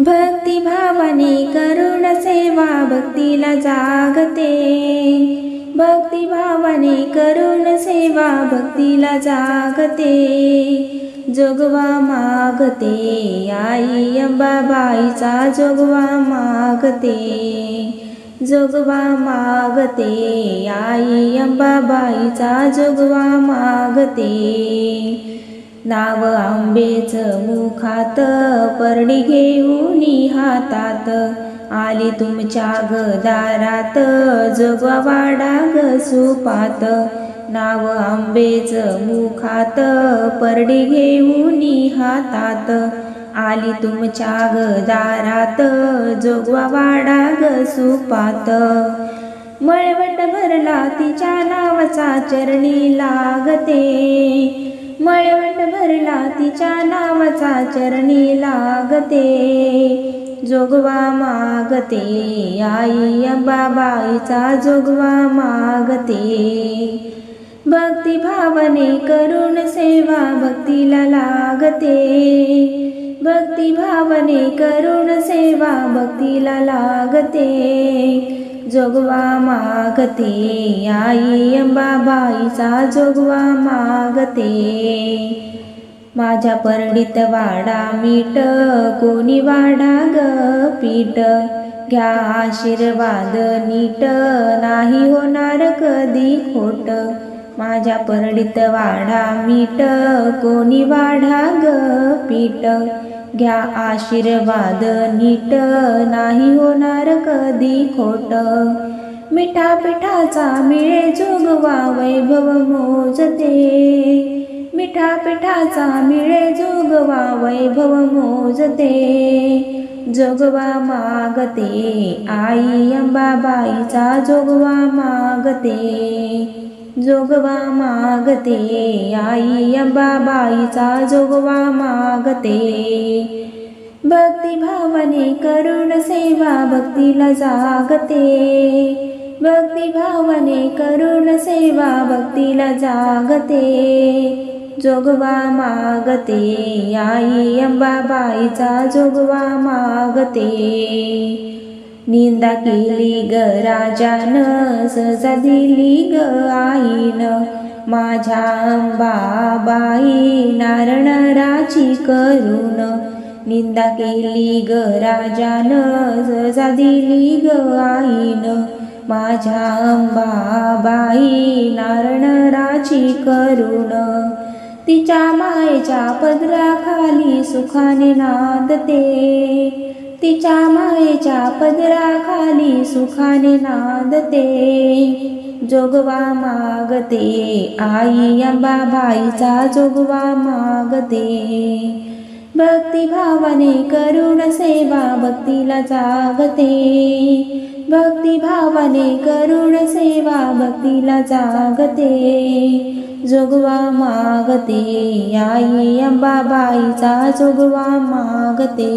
भक्तिभावाने करुण सेवा भक्तीला जागते. भक्तिभावाने करुण सेवा भक्तीला जागते. जोगवा मागते आई अंबाबाईचा जोगवा मागते. जोगवा मागते आई अंबाबाईचा जोगवा मागते. नाव आंबेच मुखात परडी घेऊन हातात. आली तुमच्या गदारात दारात वाडा ग सुपात. नाव आंबेच मुखात परडी घेऊन हातात. आली तुमच्या गदारात जोगवा वाडा ग सुपात. मळवट भरला तिच्या नावाचा चरणी लागते. मळवट भरला तिच्या नावाचा चरणी लागते. जोगवा मागते आई अंबाबाईचा जोगवा मागते. भक्तिभावने करुण सेवा भक्तीला लागते. भक्तिभावने करुण सेवा भक्तीला लागते. जोगवा मागते आई अंबाबाईचा जोगवा मागते. माझ्या परडीत वाडा मीठ कोणी वाडा ग पीठ. घ्या आशीर्वाद नीट नाही होणार कधी खोट. माझ्या परडीत वाडा मीठ कोणी वाढा ग पीठ. घ्या आशीर्वाद नीट. नाही होणार कधी खोट. मिठा पिठाचा मिळे जोगवा वैभव मोजते. पिठापिठाचा मिळे जोगवा वैभव मोजते. जोगवा मागते आई अंबाबाईचा जोगवा मागते. जोगवा मागते आई अंबाबाईचा जोगवा मागते. भक्तिभावाने करुण सेवा भक्तीला जागते. भक्तिभावने करुण सेवा भक्तीला जागते. जोगवा मागते आई अंबाबाईचा जोगवा मागते. निंदा केली ग राजान सजा दिली ग आईन. माझ्या अंबाबाई नारणाराची करून. निंदा केली ग राजान सजा दिली ग आईन. माझ्या अंबाबाई नारणाराची करून. तिच्या मायेच्या पदराखाली सुखाने नांदते. तिच्या मायेच्या पदराखाली सुखाने नांदते. जोगवा मागते आई अंबाबाईचा जोगवा मागते. भक्तिभावाने करुण सेवा भक्तीला जागते. भक्तिभावाने करुण सेवा भक्तीला जागते. जोगवा मागते आई अंबाबाईचा जोगवा मागते.